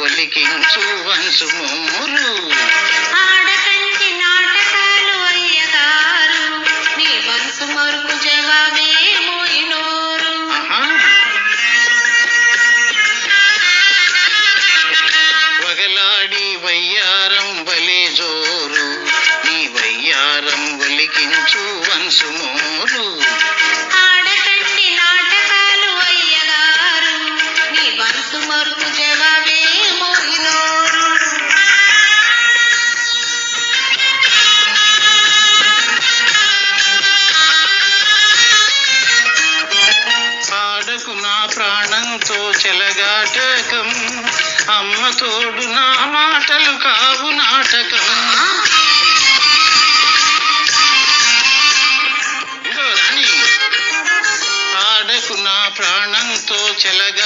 ఒలికించు వంశు మోరు ఆడకంటి నాటకాలు అయ్యగారు నీ వంశు మరుపు జవాబే మోయినోరు. ఆహా. వగలాడి వయ్యారం బలే జోరు నీ వయ్యారం ఒలికించు వంశు మోరు. ప్రాణంతో చెలగాటకం అమ్మ తోడు నా మాటలు కావు నాటకం. ఇదిగో నా ప్రాణంతో చెలగాటకం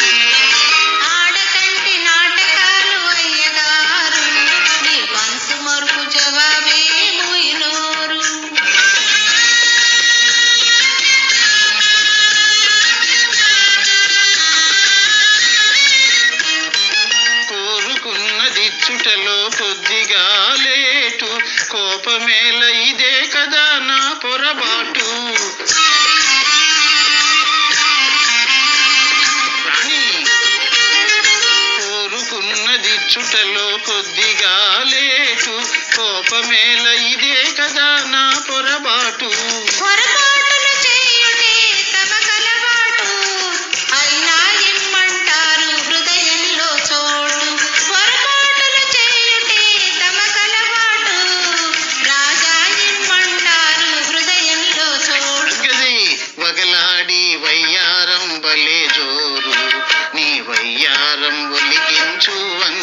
కోరుకున్నది చుటలో కొద్దిగా లేటు. కోపమేల ఇదే కదా నా పొరబాటు కోరుకున్నది చుటలో కొద్దిగా లేటు. కోపమేల ఇదే కదా నా పొరబాటు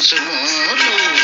Somos